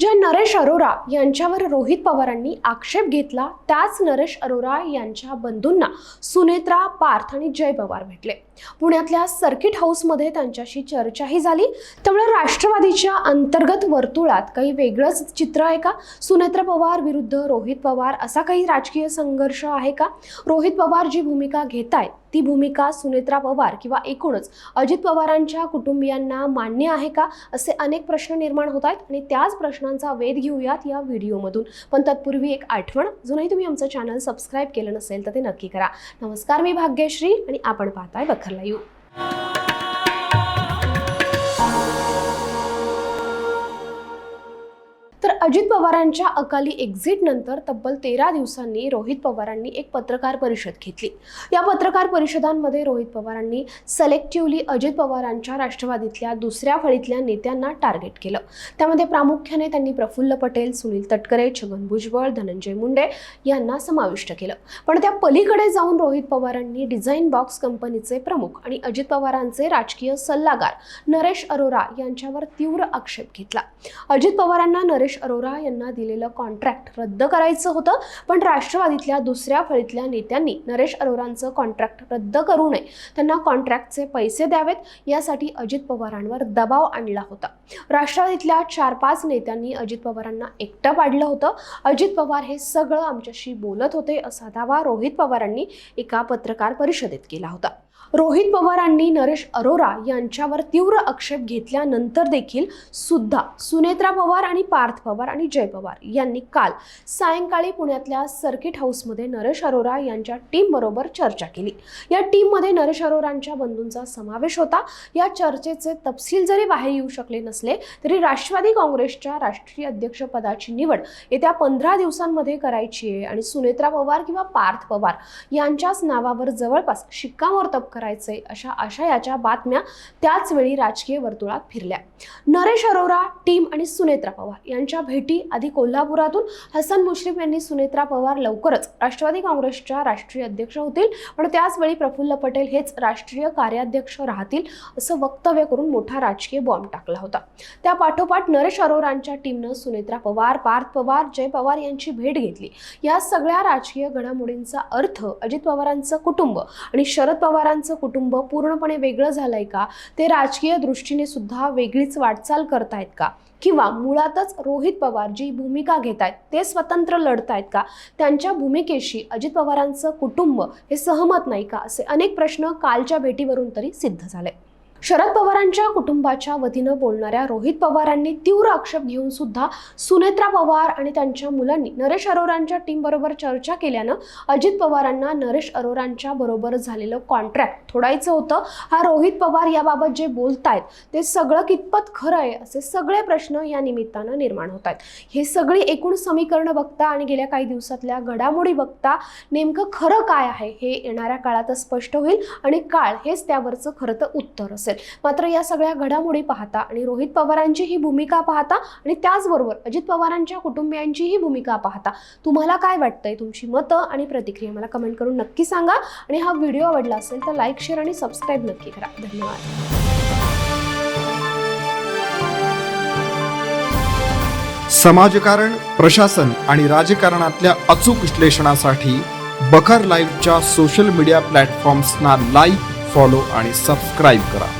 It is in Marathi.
ज्या नरेश अरोरा यांच्यावर रोहित पवारांनी आक्षेप घेतला त्याच नरेश अरोरा यांच्या बंधूंना सुनेत्रा पार्थ आणि जय पवार भेटले. पुण्यातल्या सर्किट हाऊसमध्ये त्यांच्याशी चर्चाही झाली. त्यामुळे राष्ट्रवादीच्या अंतर्गत वर्तुळात काही वेगळंच चित्र आहे का? सुनेत्रा पवार विरुद्ध रोहित पवार असा काही राजकीय संघर्ष आहे का? रोहित पवार जी भूमिका घेत आहेत ती भूमिका सुनेत्रा पवार किंवा एकूणच अजित पवारांच्या कुटुंबियांना मान्य आहे का? असे अनेक प्रश्न निर्माण होत आहेत आणि त्याच प्रश्नांचा वेध घेऊयात या व्हिडिओमधून. पण तत्पूर्वी एक आठवण अजूनही तुम्ही आमचं चॅनल सबस्क्राईब केलं नसेल तर ते नक्की करा. नमस्कार मी भाग्यश्री आणि आपण पाहताय बखर. Carla Yu. तर अजित पवारांच्या अकाली एक्झिट नंतर तब्बल तेरा दिवसांनी रोहित पवारांनी एक पत्रकार परिषद घेतली. या पत्रकार परिषदांमध्ये रोहित पवारांनी सलेक्टिव्हली अजित पवारांच्या राष्ट्रवादीतल्या दुसऱ्या फळीतल्या नेत्यांना टार्गेट केलं. त्यामध्ये प्रामुख्याने त्यांनी प्रफुल्ल पटेल सुनील तटकरे छगन भुजबळ धनंजय मुंडे यांना समाविष्ट केलं. पण त्या पलीकडे जाऊन रोहित पवारांनी डिझाईन बॉक्स कंपनीचे प्रमुख आणि अजित पवारांचे राजकीय सल्लागार नरेश अरोरा यांच्यावर तीव्र आक्षेप घेतला. अजित पवारांना नरेश अरोरा यांना दिलेलं कॉन्ट्रॅक्ट रद्द करायचं होतं. पण राष्ट्रवादीतल्या दुसऱ्या फळीतल्या नेत्यांनी नरेश अरोरांचं कॉन्ट्रॅक्ट रद्द करू नये. त्यांना कॉन्ट्रॅक्टचे पैसे द्यावेत. यासाठी अजित पवारांवर दबाव आणला होता. राष्ट्रवादीतल्या चार पाच नेत्यांनी अजित पवारांना एकटं पाडलं होतं. अजित पवार हे सगळं आमच्याशी बोलत होते असा दावा रोहित पवारांनी एका पत्रकार परिषदेत केला होता. रोहित पवारांनी नरेश अरोरा यांच्यावर तीव्र आक्षेप घेतल्यानंतर देखील सुद्धा सुनेत्रा पवार आणि पार्थ पवार आणि जय पवार यांनी काल सायंकाळी पुण्यातल्या सर्किट हाऊसमध्ये नरेश अरोरा यांच्या टीमबरोबर चर्चा केली. या टीममध्ये नरेश अरोरांच्या बंधूंचा समावेश होता. या चर्चेचे तपशील जरी बाहेर येऊ शकले नसले तरी राष्ट्रवादी काँग्रेसच्या राष्ट्रीय अध्यक्षपदाची निवड येत्या पंधरा दिवसांमध्ये करायची आहे आणि सुनेत्रा पवार किंवा पार्थ पवार यांच्याच नावावर जवळपास शिक्कामोर्तब करायचंय अशा आशयाच्या बातम्या त्याचवेळी राजकीय वर्तुळात फिरल्या. नरेश अरोरा टीम आणि सुनेत्रा पवार यांच्या भेटी आधी कोल्हापुरातून. हसन मुश्रीफ यांनी सुनेत्रा पवार लवकरच राष्ट्रवादी काँग्रेसच्या राष्ट्रीय अध्यक्ष होतील. पण त्याचवेळी प्रफुल्ल पटेल हेच राष्ट्रीय कार्याध्यक्ष राहतील असं वक्तव्य करून मोठा राजकीय बॉम्ब टाकला होता. त्या पाठोपाठ नरेश अरोरांच्या टीमनं सुनेत्रा पवार पार्थ पवार जय पवार यांची भेट घेतली. या सगळ्या राजकीय घडामोडींचा अर्थ अजित पवारांचं कुटुंब आणि शरद पवार पवारांचं कुटुंब पूर्णपणे वेगळं झालंय का? ते राजकीय दृष्टीने सुद्धा वेगळीच वाटचाल करतायत का? किंवा मुळातच रोहित पवार जी भूमिका घेत आहेत ते स्वतंत्र लढतायत का? त्यांच्या भूमिकेशी अजित पवारांचं कुटुंब हे सहमत नाही का? असे अनेक प्रश्न कालच्या भेटीवरून तरी सिद्ध झाले. शरद पवारांच्या कुटुंबाच्या वतीनं बोलणाऱ्या रोहित पवारांनी तीव्र आक्षेप घेऊन सुद्धा सुनेत्रा पवार आणि त्यांच्या मुलांनी नरेश अरोरांच्या टीमबरोबर चर्चा केल्यानं अजित पवारांना नरेश अरोरांच्या बरोबर झालेलं कॉन्ट्रॅक्ट थोडायचं होतं. हा रोहित पवार याबाबत जे बोलतायत ते सगळं कितपत खरं आहे असे सगळे प्रश्न या निमित्तानं निर्माण होत आहेत हे सगळी एकूण समीकरणं बघता आणि गेल्या काही दिवसातल्या घडामोडी बघता नेमकं खरं काय आहे हे येणाऱ्या काळातच स्पष्ट होईल आणि काळ हेच त्यावरचं खरं तर उत्तर असेल. मात्र या सगळ्या घडामोडी पाहता आणि रोहित पवारांची ही भूमिका पाहता आणि त्याचबरोबर अजित पवारांच्या कुटुंबियांचीही भूमिका पाहता तुम्हाला काय वाटतंय? तुमची मतं आणि प्रतिक्रिया मला कमेंट करून नक्की सांगा. आणि हा व्हिडिओ आवडला असेल तर लाईक शेअर आणि सबस्क्राईब नक्की करा. धन्यवाद. समाजकारण प्रशासन आणि राजकारणातल्या अचूक विश्लेषणासाठी बखर लाईव्हच्या सोशल मीडिया प्लॅटफॉर्म्सना लाईक फॉलो आणि सबस्क्राईब करा.